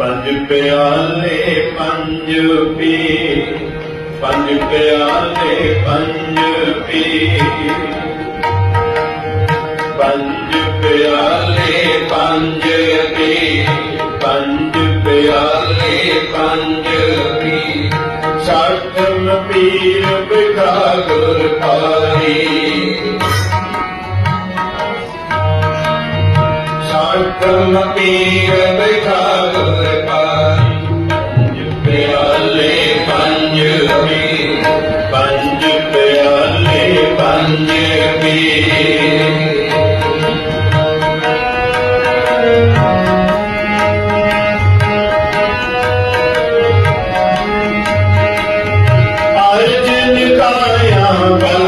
ਪੰਜ ਪਿਆਲੇ, ਪੰਜ ਪੀ ਪੰਜ ਪਿਆਲੇ, ਪੰਜ ਪੀ ਪੰਜ ਪਿਆਲੇ, ਪੰਜ ਪੀ ਪੰਜ ਪਿਆਲੇ, ਪੰਜ ਪੀ ਸਾਖਮ ਪੀਰ ਬਿਖਾ ਗੁਰ ਪਾਰੀ ਸਾਖਮ ਪੀਰ ਬਿਖਾ ਗੁਰ ਪਾਰੀ ਪੰਜ ਪਿਆਲੇ ਪੰਜ ਪੀ ਪੰਜ ਪਿਆਲੇ ਪੰਜ ਪੀ ਅਰਜਨ ਕਾਇਆ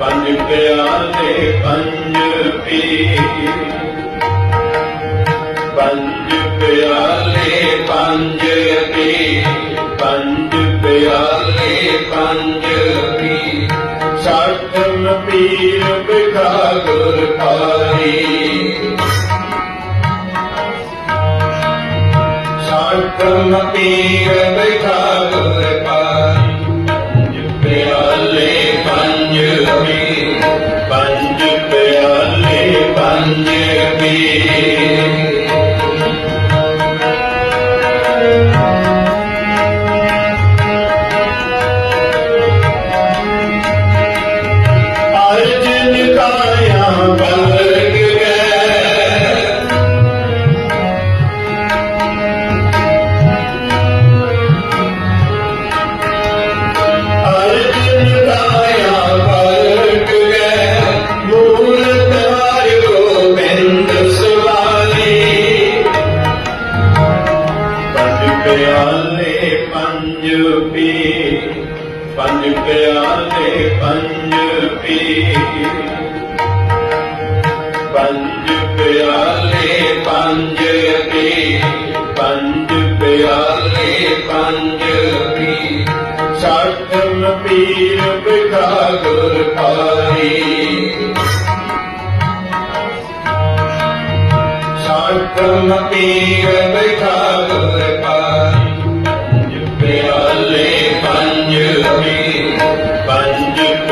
ਪੰਜ ਪਿਆਲੇ, ਪੰਜ ਪੀ ਪੰਜ ਪਿਆਲੇ, ਪੰਜ ਪੀ ਪੰਜ ਪਿਆਲੇ, ਪੰਜ ਪੀ ਸਾਖਮ ਪੀਰ। ਬਿਖਾ ਗੁਰ ਪਾਰੀ ਸਾਖਮ ਪੀਰ ਬਿਖਾ ਗੁਰ ਪਾਰੀ ਪਿਆਲੇ ਪਿਆਲੇ ਪੰਜ ਪੀ, ਪੰਜ ਪਿਆਲੇ ਪੰਜ ਪੀ। ਪੰਜ ਪਿਆਲੇ ਪੰਜ ਪੀ, ਪੰਜ ਪਿਆਲੇ ਪੰਜ ਪੀ। ਸਾਖਮ ਪੀਰ ਬਿਖਾ ਗੁਰ ਪਾਰੀ ਸਾਖਮ ਪੀਰ ਬਿਖਾ ਗੁਰ ਪਾਰੀ ਪੀ ਪੰਜ ਪਿਆਲੇ ਪੰਜ ਪੀ